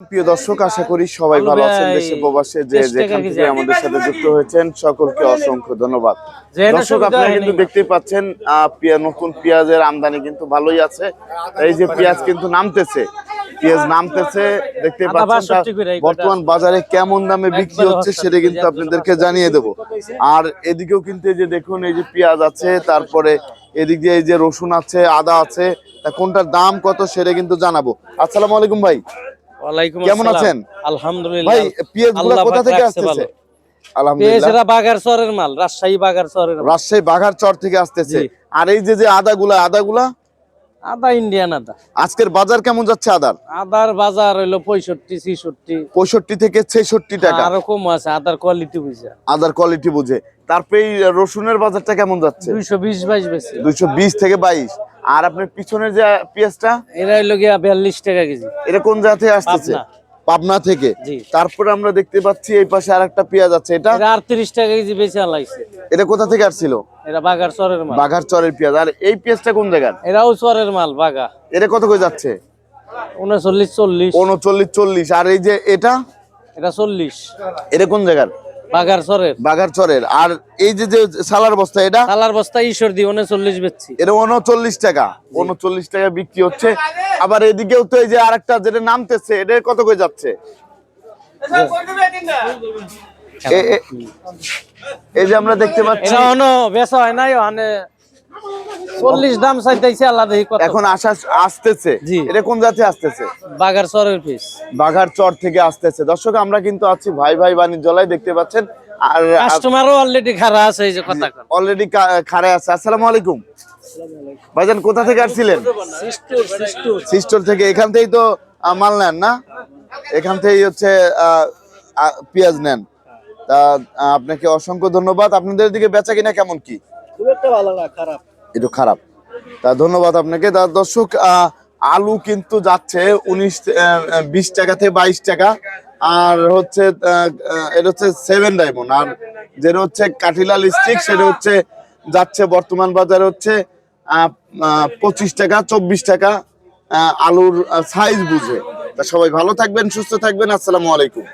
প্রিয় দর্শক আশা করি সবাই ভালো আছেন দেশে প্রবাসে যে যেখান থেকে আমাদের সাথে যুক্ত হয়েছেন সকলকে অসংখ্য ধন্যবাদ। দর্শক আপনারা কিন্তু। দেখতেই পাচ্ছেন নতুন পেঁয়াজের আমদানি কিন্তু ভালোই আছে। এই যে পেঁয়াজ কিন্তু নামতেছে পেঁয়াজ নামতেছে দেখতে পাচ্ছেন তার 62 করে এই কটা। বর্তমান বাজারে কেমন দামে বিক্রি হচ্ছে সেটা কিন্তু আপনাদেরকে জানিয়ে দেব। আর এদিকেও কিন্তু এই যে দেখুন এই যে পেঁয়াজ আছে তারপরে এদিক দিয়ে এই যে রসুন আছে আদা আছে তা কোনটার দাম কত সেটা কিন্তু জানাব। আসসালামু আলাইকুম ভাই। ওয়ালাইকুম কেমন আছেন? আলহামদুলিল্লাহ। ভাই পেঁয়াজ কোথা থেকে আসতেছে? আলহামদুলিল্লাহ। বাগার চরের মাল রাজশাহী বাগার চরের রাজশাহী বাঘার চর থেকে আসতেছে। আর এই যে যে আদাগুলা আদাগুলা? আদা ইন্ডিয়ান আদা। আজকের বাজার কেমন যাচ্ছে আদার? আদার বাজার পঁয়ষট্টি ছিষট্টি। পঁয়ষট্টি থেকে ছেষট্টি টাকা। আরও কম আছে আদার কোয়ালিটি বুঝা আদার কোয়ালিটি বুঝে। তারপরে এই রসুনের বাজারটা কেমন যাচ্ছে? দুইশো বিশ বাইশ বেশি দুইশো বিশ থেকে বাইশ। আর আপনার পিছনের যে পেঁয়াজটা? এরা হইল গিয়া বিয়াল্লিশ টাকা কেজি। এটা কোন জায়গা থেকে আসতেছে? পাবনা। থেকে। জি। তারপরে আমরা দেখতে পাচ্ছি এই পাশে আর একটা পেঁয়াজ আছে। এটা? আটত্রিশ টাকা কেজি বেশি আলাইছে। এটা কোথা থেকে আসছিল? এরা বাগার চরের মাল। বাঘার চরের পেঁয়াজ। আর এই পেঁয়াজটা কোন জায়গার? এরাও চরের মাল বাঘা। এটা কত করে যাচ্ছে? উনচল্লিশ চল্লিশ। উনচল্লিশ চল্লিশ। আর এই যে এটা? এটা চল্লিশ। এটা কোন জায়গার? আর এই যে যে সালার বস্তা এটা? সালার বস্তা বেচছি। এটা উনচল্লিশ টাকা। উনচল্লিশ টাকা বিক্রি হচ্ছে। আবার এদিকেও তো এই যে আরেকটা যেটা নামতেছে এটা কত করে যাচ্ছে? এই যে আমরা দেখতে পাচ্ছি বেচা হয় নাই মানে চল্লিশ দাম চাইতেছে আল্লাহ দেখি কত। এখন আসা আসতেছে। জি। এটা কোন জাতি আসতেছে? বাগার চরের পিস। বাঘার চর থেকে আসতেছে। দর্শক আমরা কিন্তু আছি ভাই ভাই বাণিজ্যালয় দেখতে পাচ্ছেন। আর কাস্টমারও অলরেডি খারা আছে এই যে কথা। অলরেডি খারে আছে। আসসালামু আলাইকুম। ভাইজান কোথা থেকে আসছিলেন? সিস্টোর থেকে। এখান থেকেই তো মাল নেন না? এখান থেকেই হচ্ছে পেঁয়াজ নেন। তা আপনাকে অসংখ্য ধন্যবাদ। আপনাদের দিকে বেচা কিনা কেমন কি? একটু খারাপ। তা ধন্যবাদ আপনাকে। তা দর্শক আলু কিন্তু যাচ্ছে উনিশ বিশ টাকা থেকে বাইশ টাকা। আর হচ্ছে এটা হচ্ছে সেভেন ডায়মন্ড আর যেটা হচ্ছে কাঠিলাল স্টিক, সেটা হচ্ছে যাচ্ছে বর্তমান বাজারে হচ্ছে পঁচিশ টাকা, চব্বিশ টাকা আলুর সাইজ বুঝে। তা সবাই ভালো থাকবেন, সুস্থ থাকবেন। আসসালামু আলাইকুম।